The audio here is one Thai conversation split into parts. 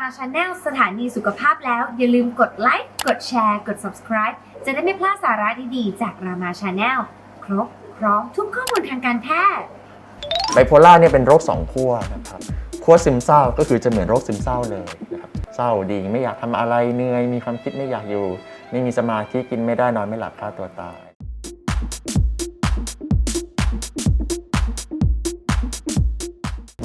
มาชาแนลสถานีสุขภาพแล้ว อย่าลืมกดไลค์กดแชร์กด subscribe จะได้ไม่พลาดสาระดีๆ จากรามาชาแนลครบพร้อมทุกข้อมูลทางการแพทย์ไบโพล่าเนี่ยเป็นโรคสองขั้วนะครับขั้วซึมเศร้าก็คือจะเหมือนโรคซึมเศร้าเลยนะครับเศร้าดีไม่อยากทำอะไรเหนื่อยมีความคิดไม่อยากอยู่ ไม่มีสมาธิกินไม่ได้นอนไม่หลับฆ่าตัวตาย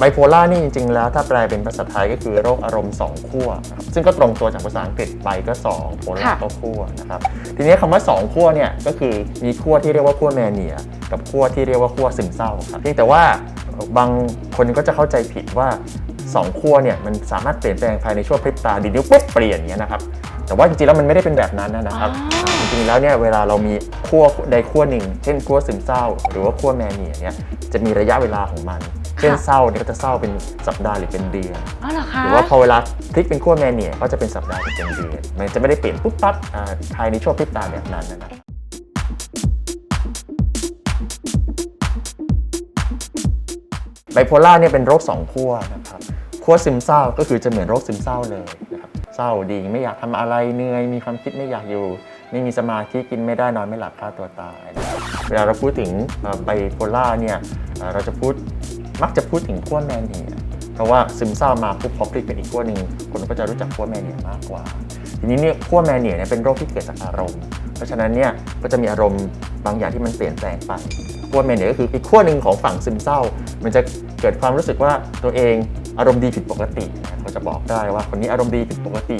ไบโพล่านี่จริงๆ แล้วถ้าแปลเป็นภาษาไทยก็คือโรคอารมณ์สองขั้วนะครับซึ่งก็ตรงตัวจากภาษาอังกฤษไบก็2โพล่าค่ะก็ขั้วนะครับทีนี้คำว่าสองขั้วเนี่ยก็คือมีขั้วที่เรียกว่าขั้วแมเนีย กับขั้วที่เรียกว่าขั้วซึมเศร้าครับเพียงแต่ว่าบางคนก็จะเข้าใจผิดว่าสองขั้วเนี่ยมันสามารถเปลี่ยนแปลงภายในช่วงพริบตาดีนิ้วปุ๊บเปลี่ยนอย่างเงี้ยนะครับแต่ว่าจริงๆแล้วมันไม่ได้เป็นแบบนั้นนะครับจริงๆแล้วเนี่ยเวลาเรามีขั้วใดขั้วหนึ่ง เช่นขั้วซึมเศร้า หรือว่าขั้วแมเนียเนี่ยจะมีระยะเวลาของมัน เช่นเศร้าเนี่ยก็จะเศร้าเป็นสัปดาห์หรือเป็นเดือนอ๋อเหรอคะหรือว่าพอเวลาพลิกเป็นขั้วแมเนียก็จะเป็นสัปดาห์หรือเป็นเดือนมันจะไม่ได้เปลี่ยนปุ๊บปั๊บอ่าภายในช่วงพริบตาแบบนั้นนะครับไบโพล่าเนี่ยเป็นโรคสองขั้วนะครับขั้วซึมเศร้าก็คือจะเหมือนโรคซึมเศร้าเลยนะครับเศร้าดีไม่อยากทำอะไรเหนื่อยมีความคิดไม่อยากอยู่ ไม่มีสมาธิกินไม่ได้นอนไม่หลับฆ่าตัวตายนะครับเวลาเราพูดถึงไบโพล่าเนี่ยเอ่อเราจะพูด มักจะพูดถึงขั้วแมเนียเพราะว่าซึมเศร้ามาปุ๊บพอพลิกเป็นอีกขั้วหนึ่งคนก็จะรู้จักขั้วแมเนียมากกว่า ทีนี้เนี่ยขั้วแมเนียเนี่ยเป็นโรคที่เกิดจากอารมณ์ เพราะฉะนั้นเนี่ยก็จะมีอารมณ์บางอย่างที่มันเปลี่ยนแปลงไปขั้วแมเนียก็คืออีกขั้วหนึ่งของฝั่งซึมเศร้า มันจะเกิดความรู้สึกว่าตัวเองอารมณ์ดีผิดปกติเขาจะบอกได้ว่าคนนี้อารมณ์ดีผิดปกติ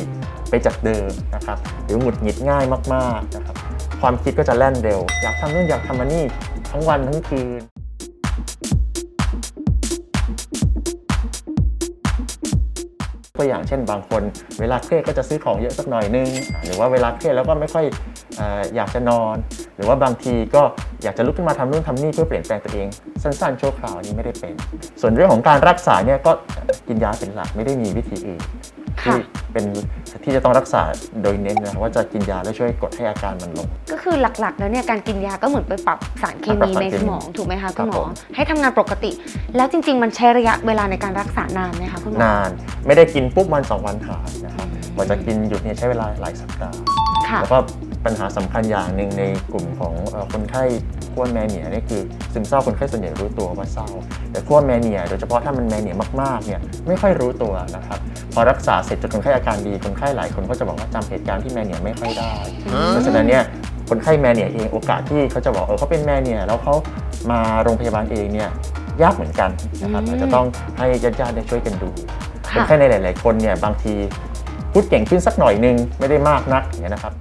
ไปจากเดิมนะครับหรือหงุดหงิดง่ายมากๆนะครับความคิดก็จะแล่นเร็ว อยากทำนู่นอยากทำอันนี้ทั้งวันทั้งคืน ตัวอย่างเช่นบางคน เวลาเครียดก็จะซื้อของเยอะสักหน่อยนึง หรือว่าเวลาเครียดแล้วก็ไม่ค่อยออยากจะนอน หรือว่าบางทีก็อยากจะลุกขึ้นมาทำนู่นทำนี่เพื่อเปลี่ยนแปลงตัวเอง สั้นๆชั่วคราวนี้ไม่ได้เป็น ส่วนเรื่องของการรักษาเนี่ยก็กินยาเป็นหลักไม่ได้มีวิธีอื่นที่ เป็นที่จะต้องรักษาโดยเน้นนะครับว่าจะกินยาแล้วช่วยกดให้อาการมันลง ก็คือหลักๆ แล้วเนี่ยการกินยาก็เหมือนไปปรับสารเคปรับมีสารในเคมีสมองถูกไหมคะคุณหมครัอบผมให้ทำงานปกติ แล้วจริง ๆ มันใช้ระยะเวลาในการรักษานานไหมคะคุณหมอนาน ไม่ได้กินปุ๊บวันสองวันหายนะครับกว่าจะกินหยุดเนี่ยใช้เวลาหลายสัปดาห์ค่ะแล้วก็ ปัญหาสำคัญอย่างหนึ่งในกลุ่มของเอ่อคนไข้ขั้วแมเนียนี่คือซึมเศร้าคนไข้ส่วนใหญ่รู้ตัวว่าเศร้า แต่ขั้วแมเนียโดยเฉพาะถ้ามันแมเนียมากๆเนี่ยไม่ค่อยรู้ตัวนะครับพอรักษาเสร็จจนคนไข้อาการดีคนไข้หลายคนก็จะบอกว่าจำเหตุการณ์ที่แมเนียไม่ค่อยได้ เพราะฉะนั้นเนี่ยคนไข้แมเนียเองโอกาสที่เขาจะบอกเออเขาเป็นแมเนียแล้วเขามาโรงพยาบาลเองเนี่ยยากเหมือนกันนะครับอืมอาจจะต้องให้ญาติๆได้ช่วยกันดูค่ะคนไข้ในหลาย ๆ คนเนี่ยบางทีพูดเก่งขึ้นสักหน่อยนึงไม่ได้มากนักอย่างเงี้ยนะครับ